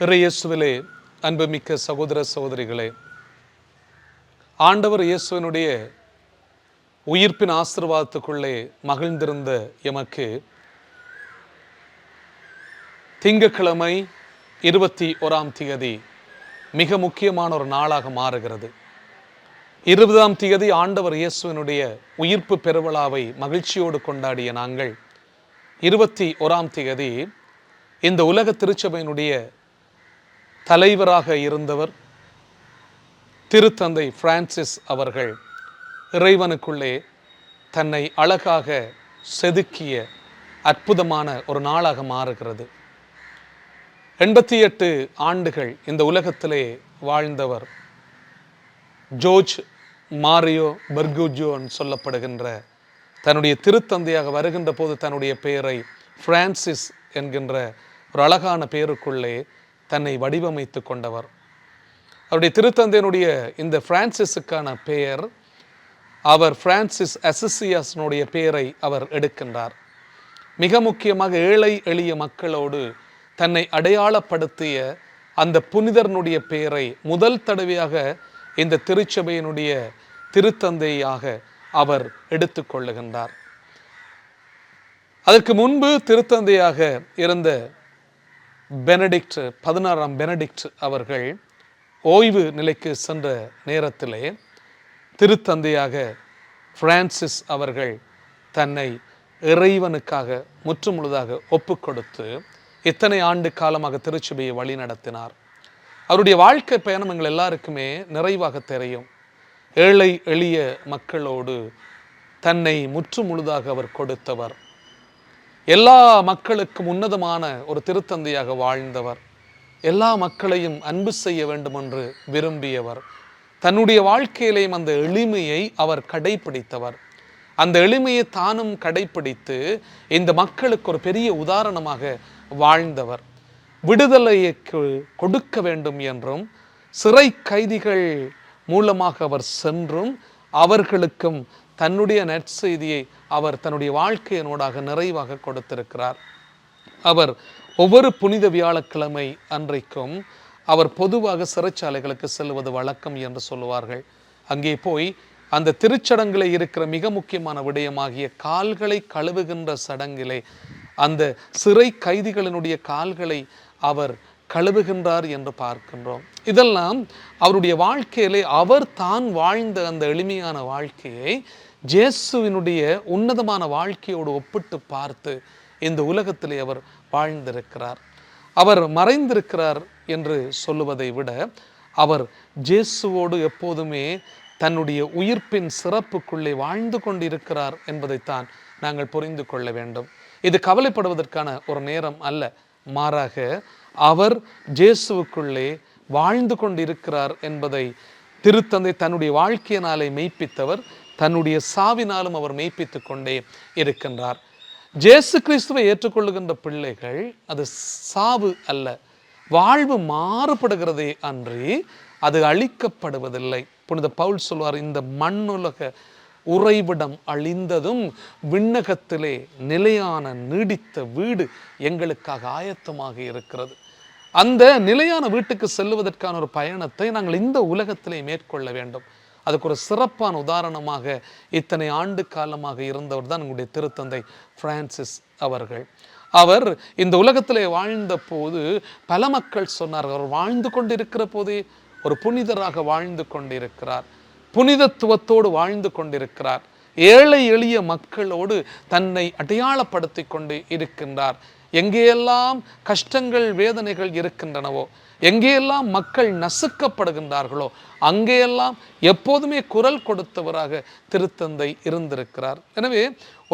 இறையேசுவிலே அன்புமிக்க சகோதர சகோதரிகளே ஆண்டவர் இயேசுவினுடைய உயிர்ப்பின் ஆசீர்வாதத்துக்குள்ளே மகிழ்ந்திருந்த எமக்கு திங்கக்கிழமை இருபத்தி ஓராம் தேதி மிக முக்கியமான ஒரு நாளாக மாறுகிறது. இருபதாம் தேதி ஆண்டவர் இயேசுவினுடைய உயிர்ப்பு பெருவிழாவை மகிழ்ச்சியோடு கொண்டாடிய நாங்கள் இருபத்தி ஓராம் தேதி இந்த உலக திருச்சபையினுடைய தலைவராக இருந்தவர் திருத்தந்தை பிரான்சிஸ் அவர்கள் இறைவனுக்குள்ளே தன்னை அழகாக செதுக்கிய அற்புதமான ஒரு நாளாக மாறுகிறது. எண்பத்தி எட்டு ஆண்டுகள் இந்த உலகத்திலே வாழ்ந்தவர் ஜோர்ஜ் மாரியோ பெர்குஜோன்னு சொல்லப்படுகின்ற தன்னுடைய திருத்தந்தையாக வருகின்ற போது தன்னுடைய பெயரை பிரான்சிஸ் என்கின்ற ஒரு அழகான பெயருக்குள்ளே தன்னை வடிவமைத்து கொண்டவர். அவருடைய திருத்தந்தையினுடைய இந்த பிரான்சிஸுக்கான பெயர் அவர் பிரான்சிஸ் அசிசியஸ்னுடைய பெயரை அவர் எடுக்கின்றார். மிக முக்கியமாக ஏழை எளிய மக்களோடு தன்னை அடையாளப்படுத்திய அந்த புனிதர்னுடைய பெயரை முதல் தடவையாக இந்த திருச்சபையினுடைய திருத்தந்தையாக அவர் எடுத்துக்கொள்ளுகின்றார் அதற்கு முன்பு திருத்தந்தையாக இருந்த பெனடிக்ட் பதினாறாம் பெனடிக்ட் அவர்கள் ஓய்வு நிலைக்கு சென்ற நேரத்திலே திருத்தந்தையாக பிரான்சிஸ் அவர்கள் தன்னை இறைவனுக்காக முற்றுமுழுதாக ஒப்பு கொடுத்து இத்தனை ஆண்டு காலமாக திருச்சபையை வழி நடத்தினார். அவருடைய வாழ்க்கை பயணம் எங்கள் எல்லாருக்குமே நிறைவாக தெரியும். ஏழை எளிய மக்களோடு தன்னை முற்றுமுழுதாக அவர் கொடுத்தவர். எல்லா மக்களுக்கும் உன்னதமான ஒரு திருத்தந்தையாக வாழ்ந்தவர். எல்லா மக்களையும் அன்பு செய்ய வேண்டும் என்று விரும்பியவர். தன்னுடைய வாழ்க்கையிலேயும் அந்த எளிமையை அவர் கடைபிடித்தவர். அந்த எளிமையை தானும் கடைபிடித்து இந்த மக்களுக்கு ஒரு பெரிய உதாரணமாக வாழ்ந்தவர். விடுதலையை கொடுக்க வேண்டும் என்றும் சிறை கைதிகள் மூலமாக அவர் சென்றும் அவர்களுக்கும் தன்னுடைய நற்செய்தியை அவர் தன்னுடைய வாழ்க்கையினோடாக நிறைவாக கொடுத்திருக்கிறார். அவர் ஒவ்வொரு புனித வியாழக்கிழமை அன்றைக்கும் அவர் பொதுவாக சிறைச்சாலைகளுக்கு செல்வது வழக்கம் என்று சொல்லுவார்கள். அங்கே போய் அந்த திருச்சடங்கில் இருக்கிற மிக முக்கியமான விடயமாகிய கால்களை கழுவுகின்ற சடங்கிலே அந்த சிறை கைதிகளினுடைய கால்களை அவர் கழுவுகின்றார் என்று பார்க்கின்றோம். இதெல்லாம் அவருடைய வாழ்க்கையிலே அவர் தான் வாழ்ந்த அந்த எளிமையான வாழ்க்கையை ஜேசுவினுடைய உன்னதமான வாழ்க்கையோடு ஒப்பிட்டு பார்த்து இந்த உலகத்திலே அவர் வாழ்ந்திருக்கிறார். அவர் மறைந்திருக்கிறார் என்று சொல்லுவதை விட அவர் ஜேசுவோடு எப்போதுமே தன்னுடைய உயிர்ப்பின் சிறப்புக்குள்ளே வாழ்ந்து கொண்டிருக்கிறார் என்பதைத்தான் நாங்கள் புரிந்து கொள்ள வேண்டும். இது கவலைப்படுவதற்கான ஒரு நேரம் அல்ல மாறாக அவர் ஜேசுவுக்குள்ளே வாழ்ந்து கொண்டிருக்கிறார் என்பதை திருத்தந்தை தன்னுடைய வாழ்க்கையினாலே மெய்ப்பித்தவர் தன்னுடைய சாவினாலும் அவர் மெய்ப்பித்து கொண்டே இருக்கின்றார். ஜேசு கிறிஸ்துவை ஏற்றுக்கொள்ளுகின்ற பிள்ளைகள் அது சாவு அல்ல. வாழ்வு மாறுபடுகிறதே அன்றி அது அழிக்கப்படுவதில்லை. புனித பவுல் சொல்வார் இந்த மண்ணுலக உறைவிடம் அழிந்ததும் விண்ணகத்திலே நிலையான நீடித்த வீடு எங்களுக்காக ஆயத்தமாக இருக்கிறது. அந்த நிலையான வீட்டுக்கு செல்லுவதற்கான ஒரு பயணத்தை நாங்கள் இந்த உலகத்திலே மேற்கொள்ள வேண்டும். அதுக்கு ஒரு சிறப்பான உதாரணமாக இத்தனை ஆண்டு காலமாக இருந்தவர் தான் எங்களுடைய திருத்தந்தை பிரான்சிஸ் அவர்கள். அவர் இந்த உலகத்திலே வாழ்ந்த போது பல மக்கள் சொன்னார்கள் அவர் வாழ்ந்து கொண்டிருக்கிற போதே ஒரு புனிதராக வாழ்ந்து கொண்டிருக்கிறார். புனிதத்துவத்தோடு வாழ்ந்து கொண்டிருக்கிறார். ஏழை எளிய மக்களோடு தன்னை அடையாளப்படுத்தி கொண்டு இருக்கின்றார். எங்கேயெல்லாம் கஷ்டங்கள் வேதனைகள் இருக்கின்றனவோ எங்கேயெல்லாம் மக்கள் நசுக்கப்படுகின்றார்களோ அங்கேயெல்லாம் எப்போதுமே குரல் கொடுத்தவராக திருத்தந்தை இருந்திருக்கிறார். எனவே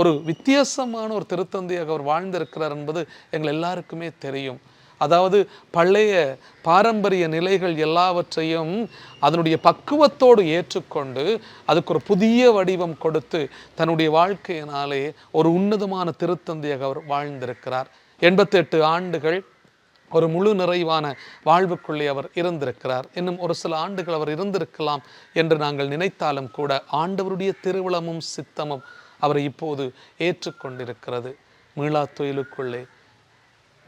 ஒரு வித்தியாசமான ஒரு திருத்தந்தையாக அவர் வாழ்ந்திருக்கிறார் என்பது எங்கள் எல்லாருக்குமே தெரியும். அதாவது பழைய பாரம்பரிய நிலைகள் எல்லாவற்றையும் அதனுடைய பக்குவத்தோடு ஏற்றுக்கொண்டு அதுக்கு ஒரு புதிய வடிவம் கொடுத்து தன்னுடைய வாழ்க்கையினாலே ஒரு உன்னதமான திருத்தந்தையாக அவர் வாழ்ந்திருக்கிறார். எண்பத்தெட்டு ஆண்டுகள் ஒரு முழு நிறைவான வாழ்வுக்குள்ளே அவர் இருந்திருக்கிறார். இன்னும் ஒரு சில ஆண்டுகள் அவர் இருந்திருக்கலாம் என்று நாங்கள் நினைத்தாலும் கூட ஆண்டவருடைய திருவிழமும் சித்தமும் அவரை இப்போது ஏற்றுக்கொண்டிருக்கிறது. மீளா தொழிலுக்குள்ளே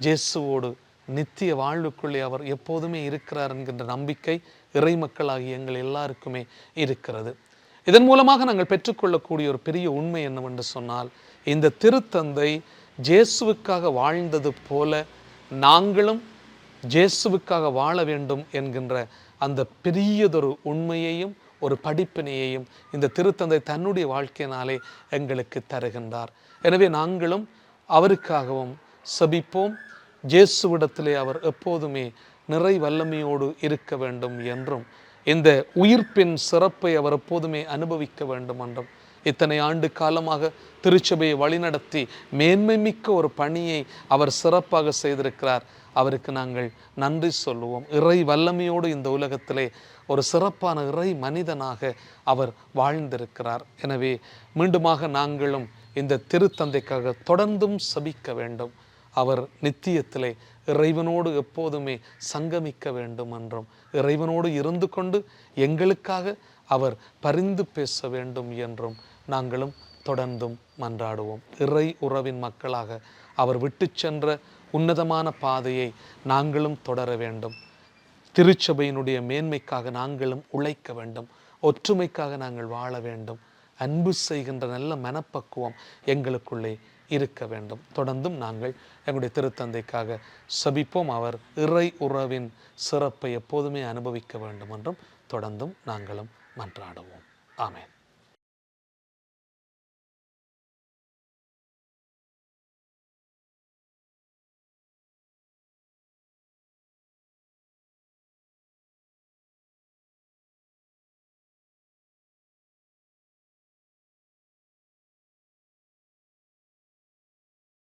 ஜேசுவோடு நித்திய வாழ்வுக்குள்ளே அவர் எப்போதுமே இருக்கிறார் என்கின்ற நம்பிக்கை இறை மக்களாகிய எங்கள் எல்லாருக்குமே இருக்கிறது. இதன் மூலமாக நாங்கள் பெற்றுக்கொள்ளக்கூடிய ஒரு பெரிய உண்மை என்னவென்று சொன்னால் இந்த திருத்தந்தை ஜேசுவுக்காக வாழ்ந்தது போல நாங்களும் ஜேசுவுக்காக வாழ வேண்டும் என்கின்ற அந்த பெரியதொரு உண்மையையும் ஒரு படிப்பினையையும் இந்த திருத்தந்தை தன்னுடைய வாழ்க்கையினாலே எங்களுக்கு தருகின்றார். எனவே நாங்களும் அவருக்காகவும் சபிப்போம். ஜேசுவிடத்திலே அவர் எப்போதுமே நிறை வல்லமையோடு இருக்க வேண்டும் என்றும் இந்த உயிர்ப்பின் சிறப்பை அவர் எப்போதுமே அனுபவிக்க வேண்டும் என்றும் இத்தனை ஆண்டு காலமாக திருச்சபையை வழிநடத்தி மேன்மை மிக்க ஒரு பணியை அவர் சிறப்பாக செய்திருக்கிறார். அவருக்கு நாங்கள் நன்றி சொல்லுவோம். இறை வல்லமையோடு இந்த உலகத்திலே ஒரு சிறப்பான இறை மனிதனாக அவர் வாழ்ந்திருக்கிறார். எனவே மீண்டுமாக நாங்களும் இந்த திருத்தந்தைக்காக தொடர்ந்தும் சபிக்க வேண்டும். அவர் நித்தியத்திலே இறைவனோடு எப்போதுமே சங்கமிக்க வேண்டும் என்றும் இறைவனோடு இருந்து கொண்டு எங்களுக்காக அவர் பரிந்து பேச வேண்டும் என்றும் நாங்களும் தொடர்ந்தும் மன்றாடுவோம். இறை உறவின் மக்களாக அவர் விட்டு சென்ற உன்னதமான பாதையை நாங்களும் தொடர வேண்டும். திருச்சபையினுடைய மேன்மைக்காக நாங்களும் உழைக்க வேண்டும். ஒற்றுமைக்காக நாங்கள் வாழ வேண்டும். அன்பு செய்கின்ற நல்ல மனப்பக்குவம் எங்களுக்குள்ளே இருக்க வேண்டும். தொடர்ந்தும் நாங்கள் எங்களுடைய திருத்தந்தைக்காக சபிப்போம். அவர் இறை உறவின் சிறப்பை எப்போதுமே அனுபவிக்க வேண்டும் என்றும் தொடர்ந்தும் நாங்களும் மன்றாடுவோம். ஆமேன்.